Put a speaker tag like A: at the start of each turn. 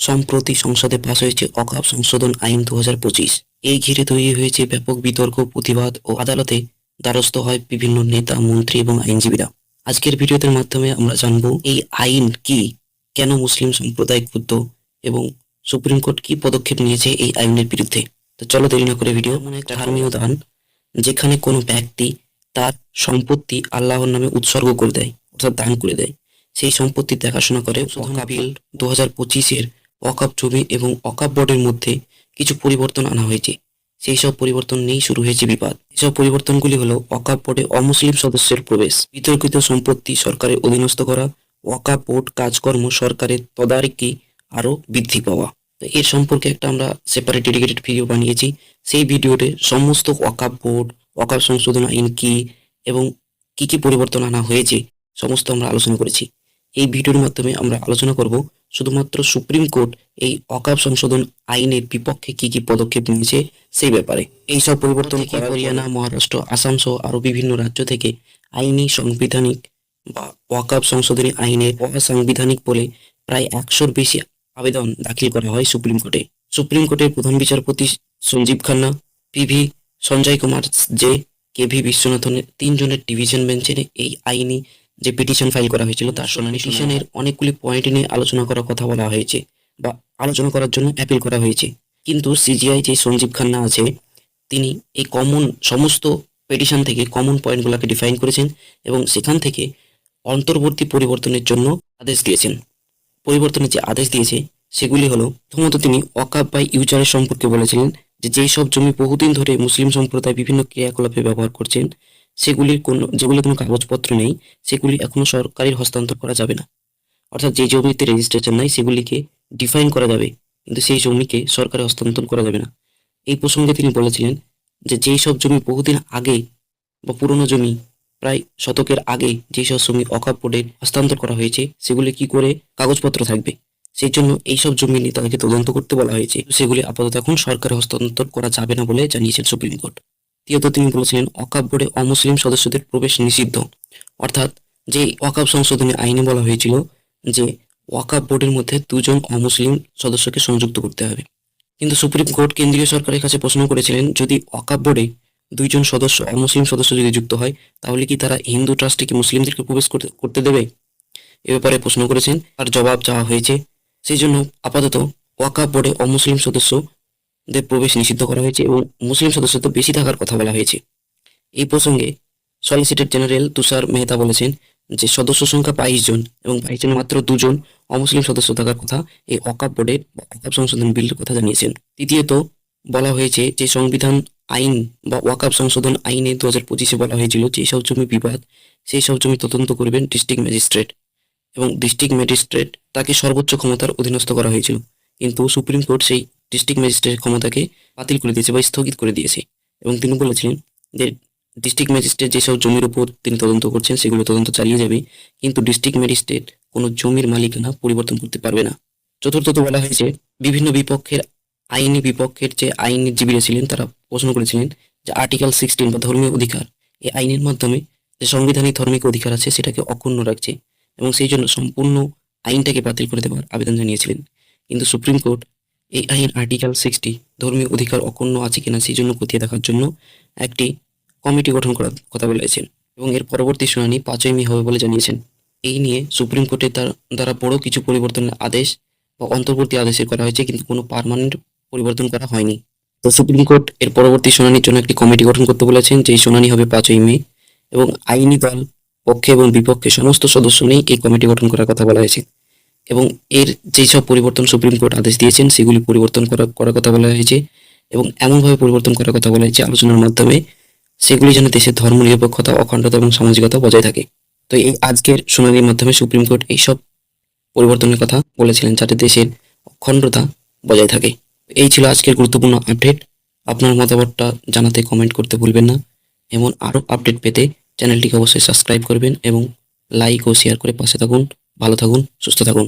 A: সম্প্রতি সংসদে পাশ হয়েছে অকাপ সংশোধন আইন দু হাজার পঁচিশ। এই ঘিরে তৈরি হয়েছে ব্যাপক বিতর্ক প্রতিবাদ ও আদালতে দ্বারস্থ হয় বিভিন্ন নেতা মন্ত্রী এবং আইনজীবীরা। আজকের ভিডিওতে মাধ্যমে আমরা জানব এই আইন কি? কেন মুসলিম সম্প্রদায় ক্ষুব্ধ? এবং সুপ্রিম কোর্ট কি পদক্ষেপ নিয়েছে এই আইনের বিরুদ্ধে? তো চলো দেরি না করে ভিডিও মানে একটা ধর্মীয় দান যেখানে কোনো ব্যক্তি তার সম্পত্তি আল্লাহর নামে উৎসর্গ করে দেয় অর্থাৎ দান করে দেয়। সেই সম্পত্তি দেখাশোনা করে দু হাজার পঁচিশের অকাপ ছবি এবং অকাপ বোর্ডের মধ্যে কিছু পরিবর্তন আনা হয়েছে। সেই সব পরিবর্তন নিয়েই শুরু হয়েছে বিবাদ। এসব পরিবর্তনগুলি হলো ওয়াকাপ বোর্ডে অমুসলিম সদস্যের প্রবেশ, বিতর্কিত সম্পত্তি সরকারের অধীনস্থ করা ওয়াকাপ বোর্ড কাজকর্ম সরকারের তদারকি আরও বৃদ্ধি পাওয়া। তো এর সম্পর্কে একটা আমরা সেপারেট ডেডিকেটেড ভিডিও বানিয়েছি। সেই ভিডিওতে সমস্ত ওয়াকাপ বোর্ড ওয়াকাপ সংশোধন আইন কি এবং কি কি পরিবর্তন আনা হয়েছে, সমস্ত আমরা আলোচনা করেছি। এই ভিডিওর মাধ্যমে আমরা আলোচনা করব শুধুমাত্র সুপ্রিম কোর্ট এই অকাপ সংশোধন আইনের বিপক্ষে কি কি পদক্ষেপ নিয়েছে সেই ব্যাপারে। এই সব পরিবর্তন হরিয়ানা মহারাষ্ট্র আসাম সহ আরও বিভিন্ন রাজ্য থেকে আইনি সাংবিধানিক বা ওয়াকাপ সংশোধনী আইনের অসাংবিধানিক বলে প্রায় একশোর বেশি আবেদন দাখিল করা হয় সুপ্রিম কোর্টে। সুপ্রিম কোর্টের প্রধান বিচারপতি Sanjiv Khanna PV Sanjay Kumar J K V বিশ্বনাথনের তিনজনের ডিভিশন বেঞ্চের এই আইনি যে পিটিশন ফাইল করা হয়েছিল তার শুনানি পিটিশনের অনেকগুলি পয়েন্ট নিয়ে আলোচনা করার কথা বলা হয়েছে বা আলোচনা করার জন্য অ্যাপিল করা হয়েছে। কিন্তু সিজিআই যে সঞ্জীব খান্না আছে তিনি এই কমন সমস্ত পিটিশন থেকে কমন পয়েন্টগুলোকে ডিফাইন করেছেন এবং সেখান থেকে অন্তর্বর্তী পরিবর্তনের জন্য আদেশ দিয়েছেন। পরিবর্তনের যে আদেশ দিয়েছে সেগুলি হলো প্রথমত তিনি অকাপ বা ইউজারের সম্পর্কে বলেছিলেন যে যেই সব জমি বহুদিন ধরে মুসলিম সম্প্রদায় বিভিন্ন ক্রিয়াকলাপে ব্যবহার করছেন সেগুলির কোনো যেগুলি কোনো কাগজপত্র নেই, সেগুলি এখনও সরকারের হস্তান্তর করা যাবে না। অর্থাৎ যে জমিতে রেজিস্ট্রেশন নাই, সেগুলিকে ডিফাইন করা যাবে, কিন্তু সেই জমিকে সরকারে হস্তান্তর করা যাবে না। এই প্রসঙ্গে তিনি বলেছিলেন যে যেই সব জমি বহুদিন আগে বা পুরনো জমি, প্রায় শতকের আগে যেই সব জমি অকাপ বোর্ডে হস্তান্তর করা হয়েছে, সেগুলি কি করে কাগজপত্র থাকবে? সেই জন্য এইসব জমি নিয়ে তাদেরকে তদন্ত করতে বলা হয়েছে। সেগুলি আপাতত এখন সরকারে হস্তান্তর করা যাবে না বলে জানিয়েছেন সুপ্রিম কোর্ট। দ্বিতীয়ত তিনি বলেছিলেন, অকাপ বোর্ডে অমুসলিম সদস্যদের প্রবেশ নিষিদ্ধ। অর্থাৎ যে ওয়াকাপ সংশোধনী আইনে বলা হয়েছিল যে ওয়াকাপ বোর্ডের মধ্যে দুজন অমুসলিম সদস্যকে সংযুক্ত করতে হবে। কিন্তু সুপ্রিম কোর্ট কেন্দ্রীয় সরকারের কাছে প্রশ্ন করেছিলেন, যদি ওয়াকাপ বোর্ডে দুইজন সদস্য অমুসলিম সদস্য যদি যুক্ত হয়, তাহলে কি তারা হিন্দু ট্রাস্টে কি মুসলিমদেরকে প্রবেশ করতে দেবে? এ ব্যাপারে প্রশ্ন করেছেন, তার জবাব চাওয়া হয়েছে। সেই জন্য আপাতত ওয়াকাপ বোর্ডে অমুসলিম সদস্যদের প্রবেশ নিষিদ্ধ করা হয়েছে এবং মুসলিম সদস্য তো বেশি থাকার কথা বলা হয়েছে। এই প্রসঙ্গে সলিসিটর জেনারেল তুষার মেহতা বলেছেন যে সদস্য সংখ্যা বাইশ জন এবং বাইশ জনের মাত্র দুজন অমুসলিম সদস্য থাকার কথা এই অকাপ বোর্ডের অকাপ সংশোধন বিলের কথা জানিয়েছেন। তৃতীয়ত বলা হয়েছে যে সংবিধান আইন বা ওয়াকাপ সংশোধন আইনে দু হাজার পঁচিশে বলা হয়েছিল যে সব জমি বিবাদ, সেই সব জমি তদন্ত করবেন ডিস্ট্রিক্ট ম্যাজিস্ট্রেট এবং ডিস্ট্রিক্ট ম্যাজিস্ট্রেট তাকে সর্বোচ্চ ক্ষমতার অধীনস্থ করা হয়েছিল। কিন্তু সুপ্রিম কোর্ট সেই ডিস্ট্রিক্ট ম্যাজিস্ট্রেটের ক্ষমতাকে বাতিল করে দিয়েছে বা স্থগিত করে দিয়েছে। এবং তিনি বলেছিলেন যে, ডিস্ট্রিক্ট ম্যাজিস্ট্রেট যেসব জমির উপর তিনি তদন্ত করছেন, সেগুলো তদন্ত চালিয়ে যাবে, কিন্তু ডিস্ট্রিক্ট ম্যাজিস্ট্রেট কোনো জমির মালিকানা পরিবর্তন করতে পারবে না। চতুর্থত বলা হয়েছে, বিভিন্ন বিপক্ষের আইনি বিপক্ষের যে আইনজীবীরা ছিলেন, তারা প্রশ্ন করেছিলেন যে, আর্টিকেল সিক্সটিন বা ধর্মীয় অধিকার এই আইনের মাধ্যমে যে সাংবিধানিক ধর্মিক অধিকার আছে, সেটাকে অক্ষুণ্ণ রাখছে এবং সেই জন্য সম্পূর্ণ আইনটাকে বাতিল করে দেওয়ার আবেদন জানিয়েছিলেন। কিন্তু সুপ্রিম কোর্ট এই আইন আর্টিকেল সিক্সটি ধর্মীয় অধিকার অক্ষুণ্ণ আছে কিনা সেই জন্য খতিয়ে দেখার জন্য একটি কমিটি গঠন করার কথা বলেছেন এবং এর পরবর্তী শুনানি পাঁচই মে হবে বলে জানিয়েছেন। এই নিয়ে সুপ্রিম কোর্টের দ্বারা বড় কিছু পরিবর্তনের আদেশ বা অন্তর্বর্তী আদেশের করা হয়েছে কিন্তু কোনো পার্মানেন্ট পরিবর্তন করা হয়নি। তো সুপ্রিম কোর্ট এর পরবর্তী শুনানির জন্য একটি কমিটি গঠন করতে বলেছেন, যেই শুনানি হবে পাঁচই মে এবং আইনি দল, পক্ষে এবং বিপক্ষে সমস্ত সদস্য নিয়ে এই কমিটি গঠন করার কথা বলা হয়েছে। এবং এর যেই সব পরিবর্তন সুপ্রিম কোর্ট আদেশ দিয়েছেন, সেগুলি পরিবর্তন করা, করার কথা বলা হয়েছে এবং এমনভাবে পরিবর্তন করার কথা বলা হয়েছে আলোচনার মাধ্যমে, সেগুলি যেন দেশের ধর্ম নিরপেক্ষতা, অখণ্ডতা এবং সামাজিকতা বজায় থাকে। তো এই আজকের শুনানির মাধ্যমে সুপ্রিম কোর্ট এইসব পরিবর্তনের কথা বলেছিলেন যাতে দেশের অখণ্ডতা বজায় থাকে। এই ছিল আজকের গুরুত্বপূর্ণ আপডেট। আপনার মতামতটা জানাতে কমেন্ট করতে ভুলবেন না। এমন আরও আপডেট পেতে চ্যানেলটিকে অবশ্যই সাবস্ক্রাইব করবেন এবং লাইক ও শেয়ার করে পাশে থাকুন। ভালো থাকুন, সুস্থ থাকুন।